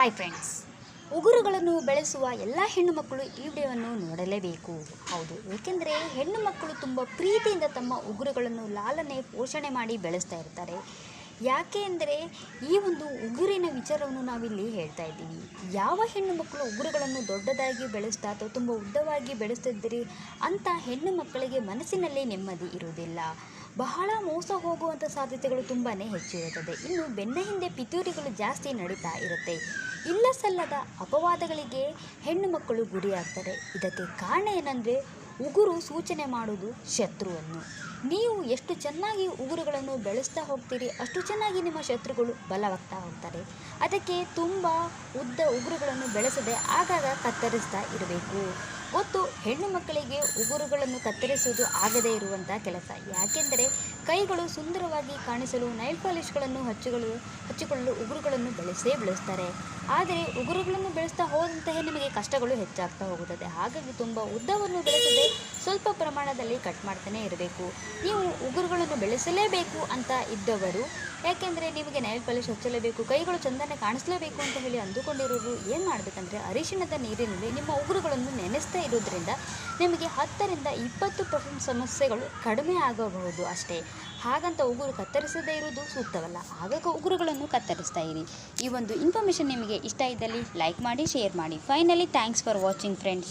Hi friends ಉಗುರುಗಳನ್ನು ಬೆಳೆಸುವ ಎಲ್ಲ ಹೆಣ್ಣು ಮಕ್ಕಳು ಈ ವಿಡಿಯೋವನ್ನು ನೋಡಲೇಬೇಕು. ಹೌದು, ಏಕೆಂದರೆ ಹೆಣ್ಣು ಮಕ್ಕಳು ತುಂಬ ಪ್ರೀತಿಯಿಂದ ತಮ್ಮ ಉಗುರುಗಳನ್ನು ಲಾಲನೆ, ಪೋಷಣೆ ಮಾಡಿ ಬೆಳೆಸ್ತಾ ಇರ್ತಾರೆ. ಯಾಕೆ ಅಂದರೆ ಈ ಒಂದು ಉಗುರಿನ ವಿಚಾರವನ್ನು ನಾವಿಲ್ಲಿ ಹೇಳ್ತಾ ಇದ್ದೀವಿ. ಯಾವ ಹೆಣ್ಣು ಮಕ್ಕಳು ಉಗುರುಗಳನ್ನು ದೊಡ್ಡದಾಗಿ ಬೆಳೆಸ್ತಾ ಅಥವಾ ತುಂಬ ಉದ್ದವಾಗಿ ಬೆಳೆಸ್ತಿದ್ದೀರಿ ಅಂತ ಹೆಣ್ಣು ಮಕ್ಕಳಿಗೆ ಮನಸ್ಸಿನಲ್ಲಿ ನೆಮ್ಮದಿ ಇರುವುದಿಲ್ಲ. ಬಹಳ ಮೋಸ ಹೋಗುವಂಥ ಸಾಧ್ಯತೆಗಳು ತುಂಬಾ ಹೆಚ್ಚಿರುತ್ತದೆ. ಇನ್ನು ಬೆನ್ನ ಹಿಂದೆ ಪಿತೂರಿಗಳು ಜಾಸ್ತಿ ನಡೀತಾ ಇರುತ್ತೆ. ಇಲ್ಲ ಸಲ್ಲದ ಅಪವಾದಗಳಿಗೆ ಹೆಣ್ಣು ಮಕ್ಕಳು ಗುರಿಯಾಗ್ತಾರೆ ಇದಕ್ಕೆ ಕಾರಣ ಏನಂದರೆ ಉಗುರು ಸೂಚನೆ ಮಾಡುವುದು ಶತ್ರುವನ್ನು. ನೀವು ಎಷ್ಟು ಚೆನ್ನಾಗಿ ಉಗುರುಗಳನ್ನು ಬೆಳೆಸ್ತಾ ಹೋಗ್ತೀರಿ, ಅಷ್ಟು ಚೆನ್ನಾಗಿ ನಿಮ್ಮ ಶತ್ರುಗಳು ಬಲವಾಗ್ತಾ ಹೋಗ್ತಾರೆ. ಅದಕ್ಕೆ ತುಂಬ ಉದ್ದ ಉಗುರುಗಳನ್ನು ಬೆಳೆಸದೆ ಆಗಾಗ ಕತ್ತರಿಸ್ತಾ ಇರಬೇಕು. ಗೊತ್ತು ಹೆಣ್ಣು ಮಕ್ಕಳಿಗೆ ಉಗುರುಗಳನ್ನು ಕತ್ತರಿಸುವುದು ಆಗದೇ ಇರುವಂತಹ ಕೆಲಸ. ಯಾಕೆಂದರೆ ಕೈಗಳು ಸುಂದರವಾಗಿ ಕಾಣಿಸಲು ನೈಲ್ ಪಾಲಿಷ್ಗಳನ್ನು ಹಚ್ಚಿಕೊಳ್ಳಲು ಹಚ್ಚಿಕೊಳ್ಳಲು ಉಗುರುಗಳನ್ನು ಬೆಳೆಸೇ ಬೆಳೆಸ್ತಾರೆ. ಆದರೆ ಉಗುರುಗಳನ್ನು ಬೆಳೆಸ್ತಾ ಹೋದಂತೆಯೇ ನಿಮಗೆ ಕಷ್ಟಗಳು ಹೆಚ್ಚಾಗ್ತಾ ಹೋಗುತ್ತದೆ. ಹಾಗಾಗಿ ತುಂಬ ಉದ್ದವನ್ನು ಬೆಳೆಸದೆ ಸ್ವಲ್ಪ ಪ್ರಮಾಣದಲ್ಲಿ ಕಟ್ ಮಾಡ್ತಾನೆ ಇರಬೇಕು. ನೀವು ಉಗುರುಗಳನ್ನು ಬೆಳೆಸಲೇಬೇಕು ಅಂತ ಇದ್ದವರು ಯಾಕೆಂದರೆ ನಿಮಗೆ ನೈಲ್ ಪಾಲಿಶ್ ಹಚ್ಚಲೇಬೇಕು, ಕೈಗಳು ಚಂದನೆ ಕಾಣಿಸಲೇಬೇಕು ಅಂತ ಹೇಳಿ ಅಂದುಕೊಂಡಿರೋರು ಏನು ಮಾಡಬೇಕಂದ್ರೆ ಅರಿಶಿಣದ ನೀರಿನಲ್ಲಿ ನಿಮ್ಮ ಉಗುರುಗಳನ್ನು ನೆನೆಸ್ತಾ ಇರೋದ್ರಿಂದ ನಿಮಗೆ ಹತ್ತರಿಂದ ಇಪ್ಪತ್ತು ಪರ್ಸೆಂಟ್ ಸಮಸ್ಯೆಗಳು ಕಡಿಮೆ ಆಗಬಹುದು ಅಷ್ಟೇ. ಹಾಗಂತ ಉಗುರು ಕತ್ತರಿಸದೇ ಇರುವುದು ಸೂಕ್ತವಲ್ಲ. ಆಗಾಗ ಉಗುರುಗಳನ್ನು ಕತ್ತರಿಸ್ತಾ ಇರಿ. ಈ ಒಂದು ಇನ್ಫಾರ್ಮೇಷನ್ ನಿಮಗೆ ಇಷ್ಟ ಇದ್ದಲ್ಲಿ ಲೈಕ್ ಮಾಡಿ ಶೇರ್ ಮಾಡಿ. Finally thanks for watching friends